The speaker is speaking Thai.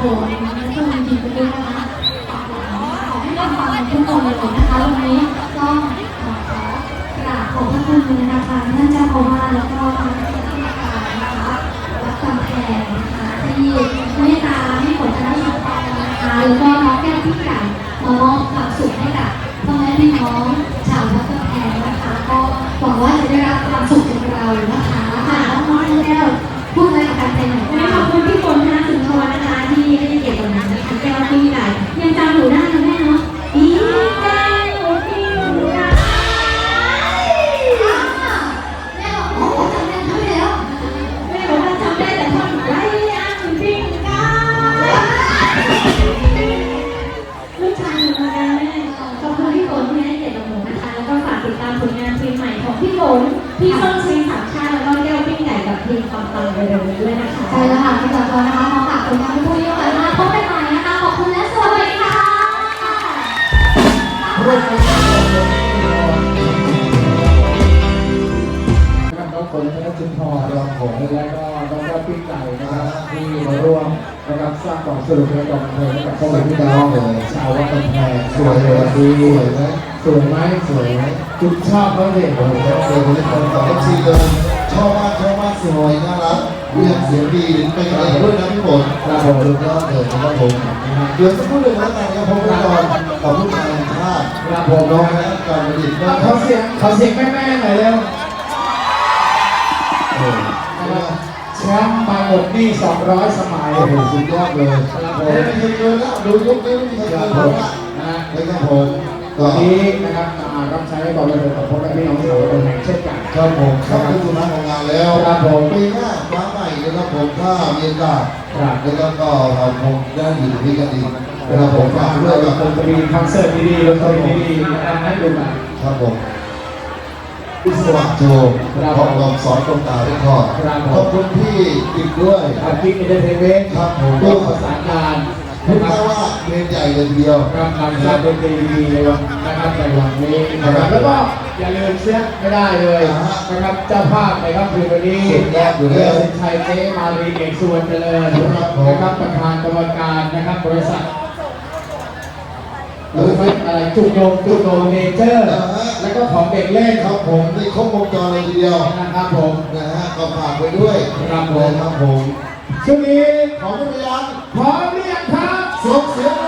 โหวตในวันนี้ก็มีทีมด้วยนะคะขอให้ได้ฟังกันทุกคนเลยนะคะวันนี้ก็ขอกราบขอบพระคุณนะคะท่านเจ้าอาวาสแล้วก็ทางที่ทำารนะคะรับคำแทนนะคะที่เมตตาให้ผมได้ชมกันนะคะแล้วก็น้องแก้วที่ใหญ่มามอบความสุขให้กับพ่อแม่พี่น้องชาวรัดกำแทนนะคะ ก็หวังว่าจะได้รับความสุขจากเรานะคะ ฝนพี่ส้มชีสามชาติแล้วก็แก้วปิ้งไก่กับเพลงปังๆเร็วๆนี้ด้วยนะคะใช่แล้วค่ะที่ต่อตัวนะคะขอฝากผลงานผู้ยิ่งใหญ่มากพบกันใหม่นะคะขอบคุณและสวัสดีค่ะนะครับน้องฝนธนจุนทรรองผมและก็น้องแก้ว ปิ้งไก่นะครับที่มาร่วมนะครับสร้างความสนุกและความบันเทิงให้กับพ่อแม่พี่น้องชาววัดกำแพงสวยเลยดีสวยไหมสวยไหมสวยไหมจุดชอบเขาเด็กโอ้โหเจอคนที่คนต่อเอฟซีเดินชอบมากชอบมากสวยน่ารักเรียนเสียงดีเป็นกำลังด้วยนะพี่ฝนครับผมลูกน้องเกิดนะครับผมเดี๋ยวสักครู่หนึ่งแล้วกันครับผมกันก่อนกับผู้ชายชาติครับผมน้องนะการผลิตนะเขาเสียงเขาเสียงแม่ๆหน่อยเร็ว โอ้โหนะครับแชมป์มาหมดหนี่200 สมัยโอ้โหสุดยอดเลยครับผไม่มมีใครเกินแล้วดูยุคนี้ไม่มีใครคเกิรับนผแล้วมนะนะฮะนะครับผมก็วันนี้นะครับมารับใช้บอลเรือกับพ่อแม่พี่น้องชาวตำแหน่งเช่นกันครับผมเข้าสู่สุดท้ายของงานแล้วครับผมปีหน้าฟ้าใหม่นะครับผมถ้ามีโอกาสครับแล้วก็เราคงได้อยู่ที่กันดีนะครับผมฝากด้เรื่วอยงกับดนตรีคอนเสิร์ตดีๆดนตรีดีๆนะครับให้ดูกันครับผม พิสวัสดิ์โจครับขอบคุณสอนตรงตาด้วยทอดครับผมขอบคุณพี่ติ๊กด้วยอาทิตย์อินเตอร์เทนเมนต์ครับผมร่วมประสานงานพูนะดครับได้ว่าเพลงใหญ่เลยทีเดียวกำลังสร้างดนตรีดีในวันนะครับในวันนี้นะครับแล้วก็อย่าลืมเสียไม่ได้เลยนะครับเจ้าภาพในค่ำคืนวันนี้สุดยอดอยู่แล้วเสินชัยเจมารีเอกสุวรรณเจริญครับผมนะครับประธานกรรมการนะครับบริษัท หรือไฟอะไรจุกโดมจุกโดมเนเจอร์นะฮะ แล้วก็ของเด็กเล่นครับผมในี่ครบวงจรเลยทีเดียวนะครับผม นะฮะก็ฝากไปด้วยครับผม นะครับผมช่วงนี้ของที่พยานพร้อมหรือยังครับ สมเสียงเลย